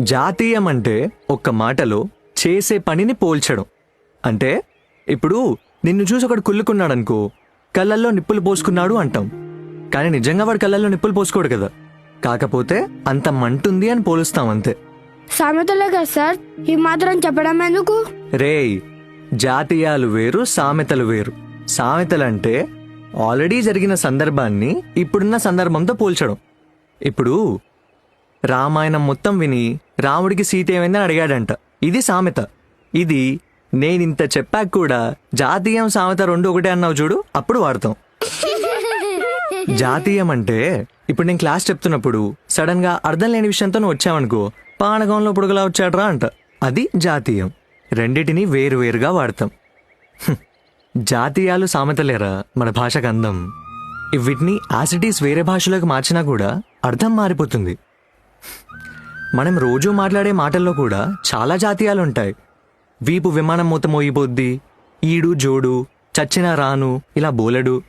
జాతీయం అంటే ఒక్క మాటలో చేసే పనిని పోల్చడం. అంటే ఇప్పుడు నిన్ను చూసి ఒకడు కుళ్ళుకున్నాడనుకో కళ్ళల్లో నిప్పులు పోసుకున్నాడు అంటాం. కానీ నిజంగా వాడు కళ్ళల్లో నిప్పులు పోసుకోడు కదా. కాకపోతే అంత మంటుంది అని పోలుస్తాం అంతే. సామెతలే కదా సార్. ఈ మాత్రం చెప్పడం ఎందుకు? రేయ్ జాతీయాలు వేరు సామెతలు వేరు. సామెతలంటే ఆల్రెడీ జరిగిన సందర్భాన్ని ఇప్పుడున్న సందర్భంతో పోల్చడం. ఇప్పుడు రామాయణం మొత్తం విని రాముడికి సీత ఏమైందని అడిగాడంట. ఇది సామెత. ఇది నేనింత చెప్పాక కూడా జాతీయం సామెత రెండు ఒకటే అన్నావు చూడు అప్పుడు వాడతాం. జాతీయం అంటే ఇప్పుడు నేను క్లాస్ చెప్తున్నప్పుడు సడన్గా అర్థం లేని విషయంతో నువ్వు వచ్చావనుకో పానకంలో పుడుగులా వచ్చాడ్రా అంట. అది జాతీయం. రెండిటిని వేరువేరుగా వాడతాం. జాతీయాలు సామెతలేరా మన భాషకు అందం ఇవిటిని వీటిని యాసిటీస్ వేరే భాషలోకి మార్చినా కూడా అర్థం మారిపోతుంది. మనం రోజూ మాట్లాడే మాటల్లో కూడా చాలా జాతీయాలు ఉంటాయి వీపు విమానం మూత మోయిపోద్ది ఈడు జోడు చచ్చిన రాను ఇలా బోలెడు.